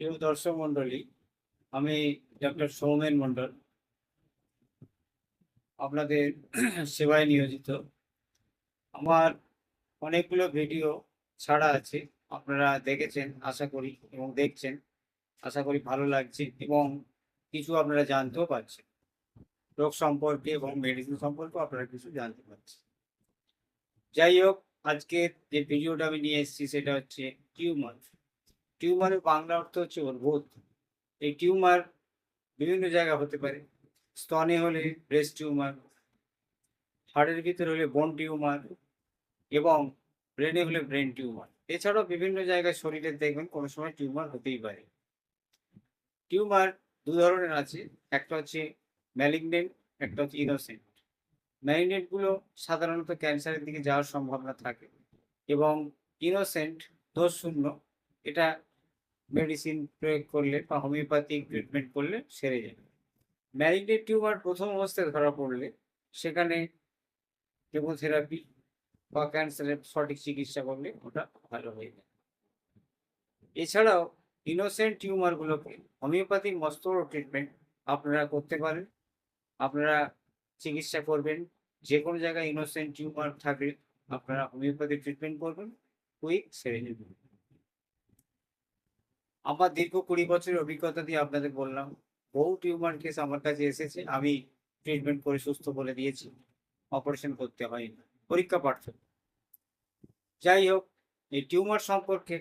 প্রিয় দর্শক মন্ডলী আমি ডক্টর সৌমেন মন্ডল আপনাদের সেবায় নিয়োজিত। আমার অনেকগুলো ভিডিও ছাড়া আছে, আপনারা দেখেছেন, আশা করি এবং দেখছেন, আশা করি ভালো লাগছে এবং কিছু আপনারা জানতেও পারছেন। রোগ সম্পর্কে এবং মেডিসিন সম্পর্কে আপনারা কিছু জানতে পারছেন। যাই হোক আজকে যে ভিডিওটা আমি নিয়ে এসেছি, সেটা হচ্ছে টিউমার টিউমারের বাংলা অর্থ হচ্ছে উদ্ভূত এই টিউমার বিভিন্ন জায়গা হতে পারে। স্তনে হলে ব্রেস্ট টিউমার, হাড়ের ভিতরে হলে বোন টিউমার এবং ব্রেনে হলে ব্রেন টিউমার। এছাড়াও বিভিন্ন জায়গায় শরীরে দেখবেন কোনো সময় টিউমার হতেই পারে। টিউমার দু ধরনের আছে। একটা হচ্ছে ম্যালিগনেন্ট একটা হচ্ছে ইনোসেন্ট ম্যালিগনেন্টগুলো সাধারণত ক্যান্সারের দিকে যাওয়ার সম্ভাবনা থাকে এবং ইনোসেন্ট দোষ শূন্য, এটা মেডিসিন প্রয়োগ করলে বা হোমিওপ্যাথিক ট্রিটমেন্ট করলে সেরে যাবে। ম্যালিগনেন্ট টিউমার প্রথম অবস্থায় ধরা পড়লে সেখানে কেমোথেরাপি বা ক্যান্সারের সঠিক চিকিৎসা করলে ওটা ভালো হয়ে যায়। এছাড়াও ইনোসেন্ট টিউমারগুলোকে হোমিওপ্যাথিক মস্ত ট্রিটমেন্ট আপনারা করতে পারেন। আপনারা চিকিৎসা করবেন যে কোনো জায়গায় ইনোসেন্ট টিউমার থাকলে আপনারা হোমিওপ্যাথিক ট্রিটমেন্ট করবেন কুইক সেরে আমার দীর্ঘ কুড়ি বছরের অভিজ্ঞতা দিয়ে আপনাদের বললাম, বহু টিউমার কেস আমার কাছে এসেছে, আমি ট্রিটমেন্ট করে সুস্থ বলে দিয়েছি অপারেশন করতে হয়নি, পরীক্ষা পার্থক্য যাই হোক, এই টিউমার সম্পর্কে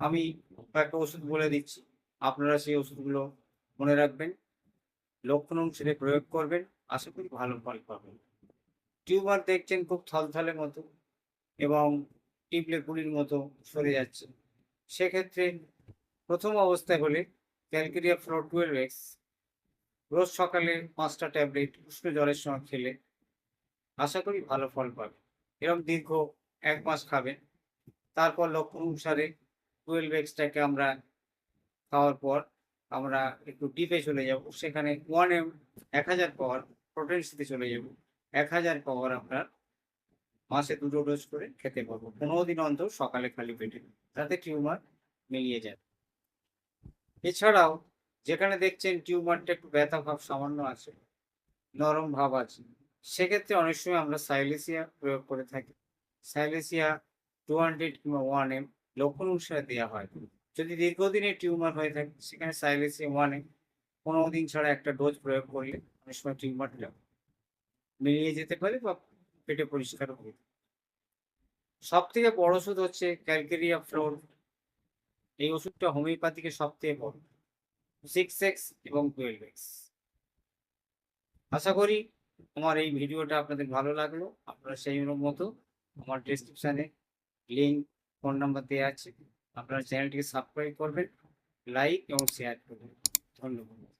আমি একটা ওষুধ বলে দিচ্ছি, আপনারা সেই ওষুধগুলো মনে রাখবেন, লক্ষণ অনুসারে প্রয়োগ করবেন, আশা করি ভালো ফল পাবেন। টিউমার দেখছেন খুব থলথলে মতো এবং টিপলে পুলির মতো সরে যাচ্ছে, সেক্ষেত্রে প্রথম অবস্থায় হলে ক্যালকেরিয়া ফ্লোর টুয়েলভ এক্স রোজ সকালে পাঁচটা ট্যাবলেট উষ্ণ জলের সঙ্গে খেলে আশা করি ভালো ফল পাবে। এরকম দীর্ঘ এক মাস খাবেন। তারপর লক্ষণ অনুসারে টুয়েলভ এক্সটাকে আমরা খাওয়ার পর আমরা একটু ডিপে চলে যাব। সেখানে ওয়ান এম এক হাজার পাওয়ার প্রোটেন্সিতে চলে যাব। এক হাজার পাওয়ার আপনার মাসে দুটো ডোজ করে খেতে পারব। পনেরো দিন অন্তর সকালে খালি পেটে তাতে টিউমার মিলিয়ে যাবে এছাড়াও যেখানে দেখছেন টিউমারটা একটু ব্যথা ভাব সামান্য আছে, নরম ভাব আছে, সেক্ষেত্রে অনেক সময় আমরা সাইলেসিয়া প্রয়োগ করে থাকি। সাইলেসিয়া টু হান্ড্রেড কিংবা ওয়ান এম লক্ষণ অনুসারে দেওয়া হয়। যদি দীর্ঘদিনের টিউমার হয়ে থাকে, সেখানে সাইলেসিয়া ওয়ান এম পনেরো দিন ছাড়া একটা ডোজ প্রয়োগ করলে অনেক সময় টিউমারটা মিলিয়ে যেতে পারে বা পেটে পরিষ্কার হয়ে সব থেকে বড় ওষুধ হচ্ছে ক্যালকেরিয়া ফ্লোর এই ওষুধটা হোমিওপ্যাথিকে সবচেয়ে বড়। সিক্স এক্স এবং টুয়েলভ এক্স আশা করি আমার এই ভিডিওটা আপনাদের ভালো লাগল। আপনারা সেই মতো আমার ডিসক্রিপশানে লিঙ্ক ফোন নাম্বার দেওয়া আছে। আপনারা চ্যানেলটিকে সাবস্ক্রাইব করবেন লাইক এবং শেয়ার করবেন। ধন্যবাদ।